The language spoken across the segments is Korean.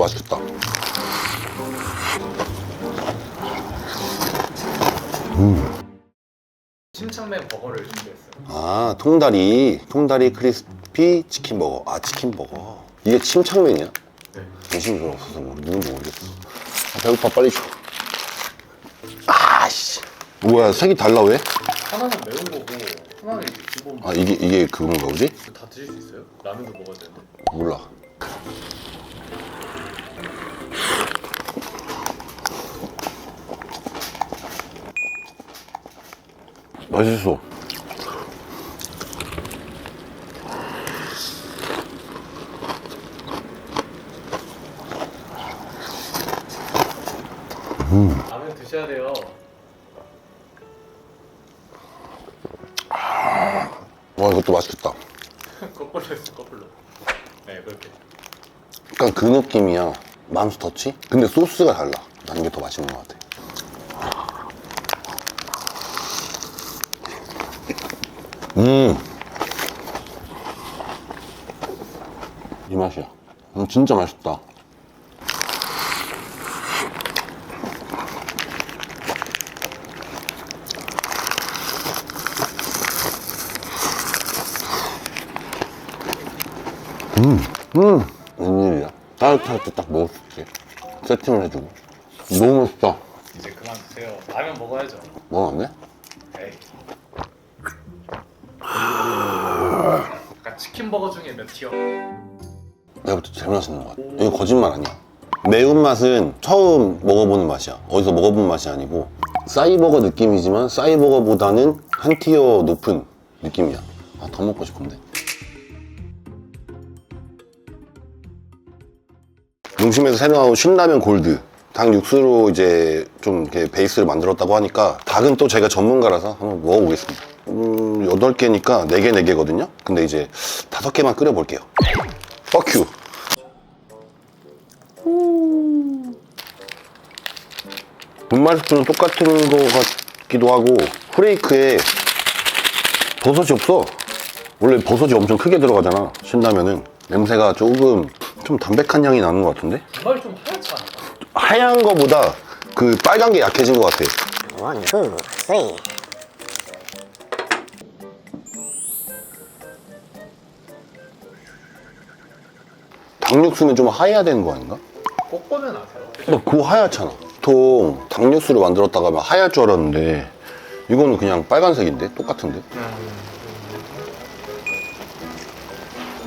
맛있겠다. 침착맨 버거를 준비했어요. 아, 통다리, 통다리 크리스피 치킨 버거. 아, 치킨 버거. 이게 침착맨이야? 네. 관심이 별로 없어서 모르, 누군지 모르겠어. 아, 배고파, 빨리 줘. 아 씨. 뭐야, 색이 달라, 왜? 하나는 매운 거고 하나는 이제 기본. 아, 이게, 이게 그건가 보지? 다 드실 수 있어요? 라면도 먹어야 되는데. 몰라. 맛있어. 라면 드셔야 돼요. 와, 이것도 맛있겠다. 거꾸로 했어 거꾸로. 네 그렇게. 약간 그 느낌이야. 맘스터치? 근데 소스가 달라. 난 이게 더 맛있는 것 같아. 음. 이 맛이야. 음, 진짜 맛있다. 음, 웬일이야. 따뜻할 때 딱 먹을 수 있지. 세팅을 해주고. 너무 맛있다. 이제 그만 드세요. 라면 먹어야죠. 먹었네? 에이. 약간 치킨 버거 중에 몇 티어? 내가 볼때 제일 맛있는 것 같아. 이거 거짓말 아니야. 매운맛은 처음 먹어보는 맛이야. 어디서 먹어본 맛이 아니고 싸이버거 느낌이지만 싸이버거보다는 한 티어 높은 느낌이야. 아, 더 먹고 싶은데. 농심에서 새로 신라면 골드. 닭 육수로 이제 좀 이렇게 베이스를 만들었다고 하니까 닭은 또 제가 전문가라서 한번 먹어보겠습니다. 음, 8개니까 4개, 4개거든요? 근데 이제 5개만 끓여볼게요. 뻑큐. 분말 스프는 똑같은 거 같기도 하고 프레이크에 버섯이 없어. 원래 버섯이 엄청 크게 들어가잖아. 신라면은 냄새가 조금 좀 담백한 향이 나는 것 같은데? 정말 좀 하얗지 않아? 하얀 거보다 그 빨간 게 약해진 것 같아. One, two, three. 닭육수는 좀 하얘야 되는 거 아닌가? 꼭 보면 아세요? 나 그거 하얗잖아. 보통 닭육수를 만들었다가 막 하얄 줄 알았는데 이거는 그냥 빨간색인데 똑같은데?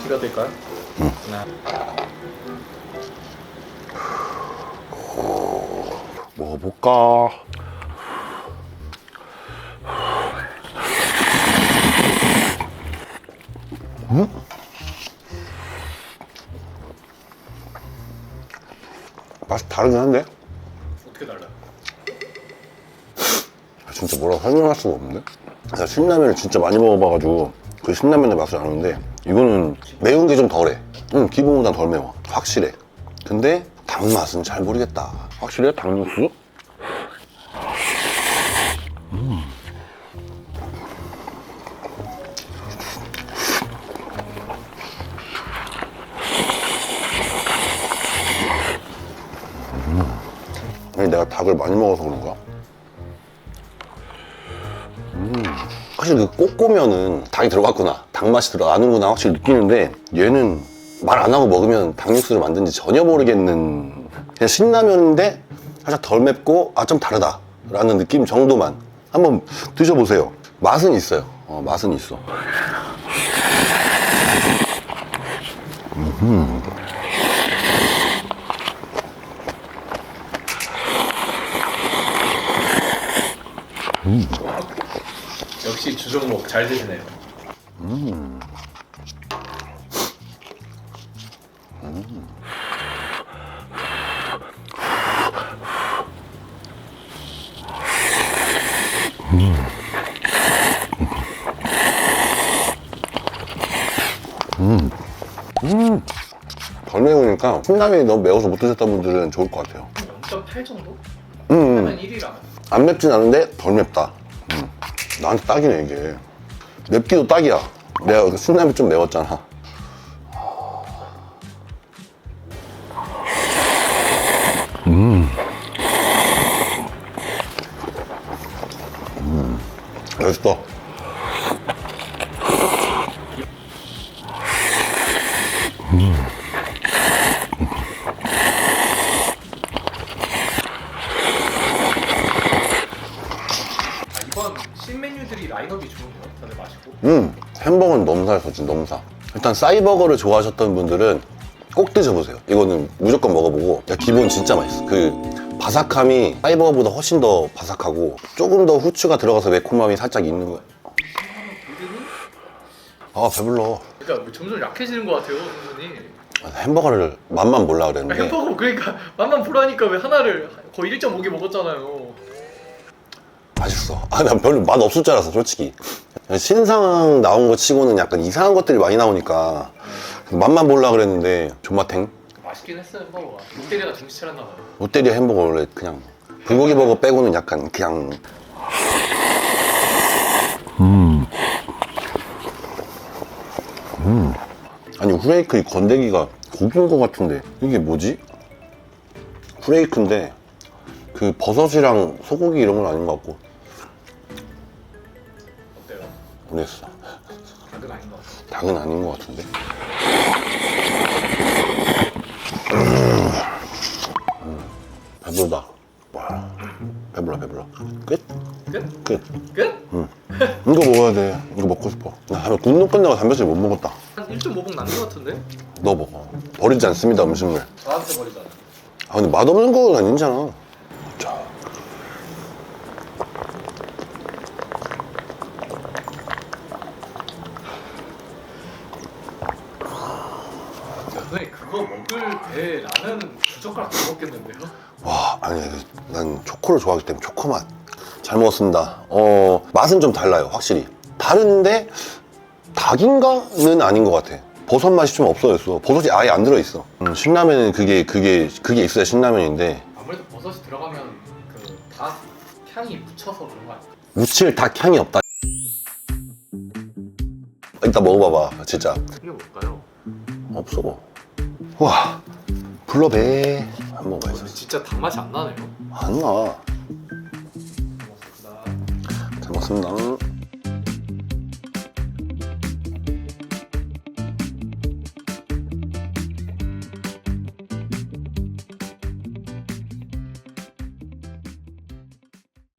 드려드릴까요? 응. 하나. 먹어볼까? 음? 맛이 다르긴 한데? 어떻게 달라요? 아, 진짜 뭐라고 설명할 수가 없는데? 내가 신라면을 진짜 많이 먹어봐가지고 그 신라면의 맛을 아는데 이거는 매운 게 좀 덜해 응 기본보단 덜 매워 확실해 근데 단맛은 잘 모르겠다 확실해? 닭육수? 내가 닭을 많이 먹어서 그런가? 사실 그 꼬꼬면은 닭이 들어갔구나. 닭 맛이 들어가는구나 확실히 느끼는데 얘는 말 안 하고 먹으면 닭 육수를 만든지 전혀 모르겠는 그냥 신라면인데 살짝 덜 맵고 아 좀 다르다. 라는 느낌 정도만 한번 드셔보세요. 맛은 있어요. 어, 맛은 있어 역시 주종목 잘 드시네요. 덜 매우니까 신라면이 너무 매워서 못 드셨던 분들은 좋을 것 같아요 0.8 정도? 음, 음. 하면 1위라면. 안 맵진 않은데 덜 맵다. 난 딱이네 이게. 맵기도 딱이야. 내가 신라면 좀 매웠잖아. 음. 음. 맛있어. 신메뉴들이 라인업이 좋은데요? 다들 맛있고 음, 햄버거는 너무 살서 진짜 너무 사. 일단 싸이버거를 좋아하셨던 분들은 꼭 드셔보세요. 이거는 무조건 먹어보고 야, 기본 진짜 맛있어. 그 바삭함이 싸이버거보다 훨씬 더 바삭하고 조금 더 후추가 들어가서 매콤함이 살짝 있는 거야. 아 배불러. 그러니까 점점 약해지는 것 같아요 선생님 햄버거를 맛만 몰라 아, 그랬는데 햄버거 그러니까 맛만 보라니까 왜 하나를 거의 1.5개 먹었잖아요 맛있어. 아, 난 별로 맛 없을 줄 알았어, 솔직히. 신상 나온 거 치고는 약간 이상한 것들이 많이 나오니까 맛만 몰라 그랬는데 존맛탱. 맛있긴 했어요 햄버거가 롯데리아가 정신 차렸나 봐요 롯데리아 햄버거 원래 그냥 불고기 버거 빼고는 약간 그냥 음. 음. 아니 후레이크 이 건더기가 고기인 것 같은데 이게 뭐지? 후레이크인데 그 버섯이랑 소고기 이런 건 아닌 것 같고 모르겠어 닭은 아닌 것 같아요 닭은 아닌 것 같은데 음. 배부르다 와 배불러 배불러 끝? 끝? 끝 끝? 이거 먹어야 돼. 이거 먹고 싶어. 나 군노 끝나고 단백질 못 먹었다. 한 1.5봉 남은 것 같은데? 너 먹어. 버리지 않습니다, 음식물. 저한테 버리잖아 아, 근데 맛없는 건 아니잖아. 자. 야, 선생님 그거 먹을 배 라면 두 젓가락 더 먹겠는데요? 와, 아니, 난 초코를 좋아하기 때문에 초코 맛. 잘 먹었습니다. 어, 맛은 좀 달라요, 확실히. 다른데, 닭인가는 아닌 것 같아. 버섯 맛이 좀 없어졌어. 버섯이 아예 안 들어있어. 음, 신라면은 그게, 그게, 그게 있어야 신라면인데, 아무래도 버섯이 들어가면 그 닭 향이 묻혀서 그런 거 아니에요? 무칠 닭 향이 없다. 이따 먹어봐봐, 진짜. 이게 뭘까요? 없어. 와. 한번 근데 가있어. 진짜 닭 맛이 안 나네요 안 나. 고맙습니다 잘 먹습니다.